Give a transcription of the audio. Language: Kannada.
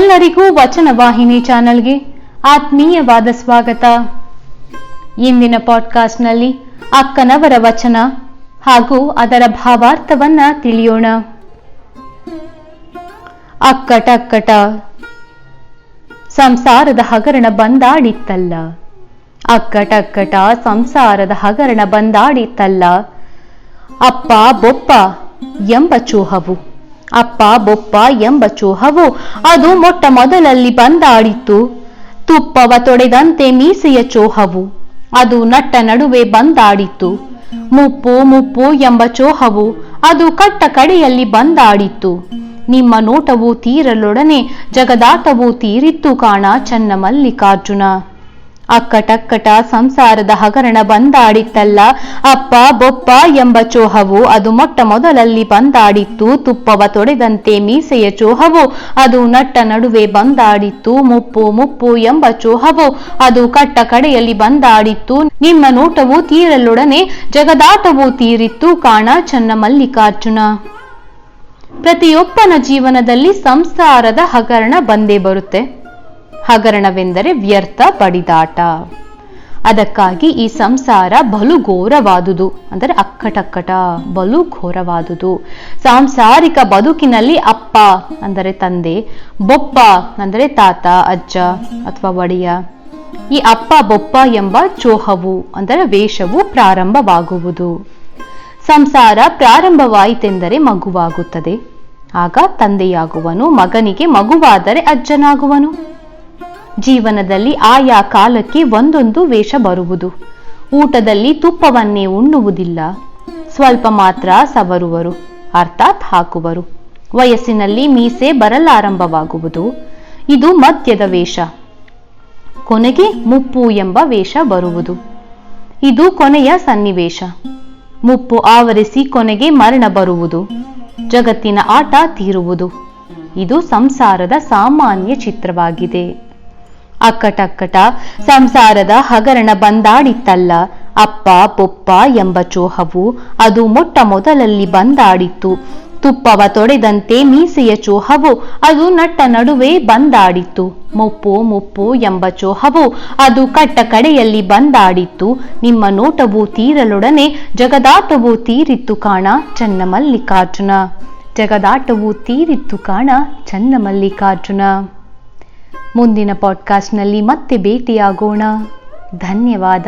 ನಿಮ್ಮೆಲ್ಲರಿಗೂ ವಚನ ವಾಹಿನಿ ಚಾನೆಲ್ಗೆ ಆತ್ಮೀಯವಾದ ಸ್ವಾಗತ. ಇಂದಿನ ಪಾಡ್ಕಾಸ್ಟ್ನಲ್ಲಿ ಅಕ್ಕನವರ ವಚನ ಹಾಗೂ ಅದರ ಭಾವಾರ್ಥವನ್ನ ತಿಳಿಯೋಣ. ಅಕ್ಕಟಕ್ಕಟ, ಸಂಸಾರದ ಹಗರಣ ಬಂದಾಡಿತ್ತಲ್ಲ. ಅಕ್ಕಟಕ್ಕಟ, ಸಂಸಾರದ ಹಗರಣ ಬಂದಾಡಿತ್ತಲ್ಲ. ಅಪ್ಪ, ಬೊಪ್ಪ ಎಂಬ ಚೋಹವು ಅಪ್ಪ, ಬೊಪ್ಪ ಎಂಬ ಚೋಹವು ಅದು ಮೊಟ್ಟ ಮೊದಲಲ್ಲಿ ಬಂದಾಡಿತ್ತು. ತುಪ್ಪವ ತೊಡೆದಂತೆ ಮೀಸೆಯ ಚೋಹವು ಅದು ನಟ್ಟ ನಡುವೆ ಬಂದಾಡಿತ್ತು. ಮುಪ್ಪು ಮುಪ್ಪು ಎಂಬ ಚೋಹವು ಅದು ಕಟ್ಟ ಕಡೆಯಲ್ಲಿ ಬಂದಾಡಿತ್ತು. ನಿಮ್ಮ ನೋಟವು ತೀರಲೊಡನೆ ಜಗದಾಟವು ತೀರಿತ್ತು ಕಾಣ ಚನ್ನ ಮಲ್ಲಿಕಾರ್ಜುನ ಅಕ್ಕಟಕ್ಕಟ ಸಂಸಾರದ ಹಗರಣ ಬಂದಾಡಿತ್ತಲ್ಲ. ಅಪ್ಪ, ಬೊಪ್ಪ ಎಂಬ ಚೋಹವು ಅದು ಮೊಟ್ಟ ಮೊದಲಲ್ಲಿ ಬಂದಾಡಿತ್ತು. ತುಪ್ಪವ ತೊಡೆದಂತೆ ಮೀಸೆಯ ಚೋಹವು ಅದು ನಟ್ಟ ನಡುವೆ ಬಂದಾಡಿತ್ತು. ಮುಪ್ಪು ಮುಪ್ಪು ಎಂಬ ಚೋಹವು ಅದು ಕಟ್ಟ ಕಡೆಯಲ್ಲಿ ಬಂದಾಡಿತ್ತು. ನಿಮ್ಮ ನೋಟವು ತೀರಲೊಡನೆ ಜಗದಾಟವು ತೀರಿತ್ತು. ಕಾಣ ಚನ್ನ ಮಲ್ಲಿಕಾರ್ಜುನ. ಪ್ರತಿಯೊಬ್ಬನ ಜೀವನದಲ್ಲಿ ಸಂಸಾರದ ಹಗರಣ ಬಂದೇ ಬರುತ್ತೆ. ಹಗರಣವೆಂದರೆ ವ್ಯರ್ಥ ಬಡಿದಾಟ ಅದಕ್ಕಾಗಿ ಈ ಸಂಸಾರ ಬಲು ಘೋರವಾದುದು ಅಂದರೆ ಅಕ್ಕಟಕ್ಕಟ ಬಲು ಘೋರವಾದುದು ಸಾಂಸಾರಿಕ ಬದುಕಿನಲ್ಲಿ ಅಪ್ಪ, ಅಂದರೆ ತಂದೆ, ಬೊಪ್ಪ, ಅಂದರೆ ತಾತ, ಅಜ್ಜ ಅಥವಾ ಒಡೆಯ. ಈ ಅಪ್ಪ, ಬೊಪ್ಪ ಎಂಬ ಚೋಹವು, ಅಂದರೆ ವೇಷವು ಪ್ರಾರಂಭವಾಗುವುದು. ಸಂಸಾರ ಪ್ರಾರಂಭವಾಯಿತೆಂದರೆ ಮಗುವಾಗುತ್ತದೆ. ಆಗ ತಂದೆಯಾಗುವನು, ಮಗನಿಗೆ ಮಗುವಾದರೆ ಅಜ್ಜನಾಗುವನು. ಜೀವನದಲ್ಲಿ ಆಯಾ ಕಾಲಕ್ಕೆ ಒಂದೊಂದು ವೇಷ ಬರುವುದು. ಊಟದಲ್ಲಿ ತುಪ್ಪವನ್ನೇ ಉಣ್ಣುವುದಿಲ್ಲ. ಸ್ವಲ್ಪ ಮಾತ್ರ ಸವರುವರು, ಅರ್ಥಾತ್ ಹಾಕುವರು. ವಯಸ್ಸಿನಲ್ಲಿ ಮೀಸೆ ಬರಲಾರಂಭವಾಗುವುದು. ಇದು ಮದ್ಯದ ವೇಷ. ಕೊನೆಗೆ ಮುಪ್ಪು ಎಂಬ ವೇಷ ಬರುವುದು. ಇದು ಕೊನೆಯ ಸನ್ನಿವೇಶ. ಮುಪ್ಪು ಆವರಿಸಿ ಕೊನೆಗೆ ಮರಣ ಬರುವುದು. ಜಗತ್ತಿನ ಆಟ ತೀರುವುದು. ಇದು ಸಂಸಾರದ ಸಾಮಾನ್ಯ ಚಿತ್ರವಾಗಿದೆ. ಅಕ್ಕಟಕ್ಕಟ ಸಂಸಾರದ ಹಗರಣ ಬಂದಾಡಿತ್ತಲ್ಲ. ಅಪ್ಪ, ಪೊಪ್ಪ ಎಂಬ ಚೋಹವು ಅದು ಮೊಟ್ಟ ಮೊದಲಲ್ಲಿ ಬಂದಾಡಿತ್ತು. ತುಪ್ಪವ ತೊಡೆದಂತೆ ಮೀಸೆಯ ಚೋಹವು ಅದು ನಟ್ಟ ನಡುವೆ ಬಂದಾಡಿತ್ತು. ಮುಪ್ಪು ಮುಪ್ಪು ಎಂಬ ಚೋಹವು ಅದು ಕಟ್ಟ ಕಡೆಯಲ್ಲಿ ಬಂದಾಡಿತ್ತು. ನಿಮ್ಮ ನೋಟವು ತೀರಲೊಡನೆ ಜಗದಾಟವು ತೀರಿತ್ತು ಕಾಣ ಚನ್ನ ಮಲ್ಲಿಕಾರ್ಜುನ ಜಗದಾಟವು ತೀರಿತ್ತು ಕಾಣ ಚನ್ನ ಮಲ್ಲಿಕಾರ್ಜುನ ಮುಂದಿನ ಪಾಡ್ಕಾಸ್ಟ್ನಲ್ಲಿ ಮತ್ತೆ ಭೇಟಿಯಾಗೋಣ. ಧನ್ಯವಾದ.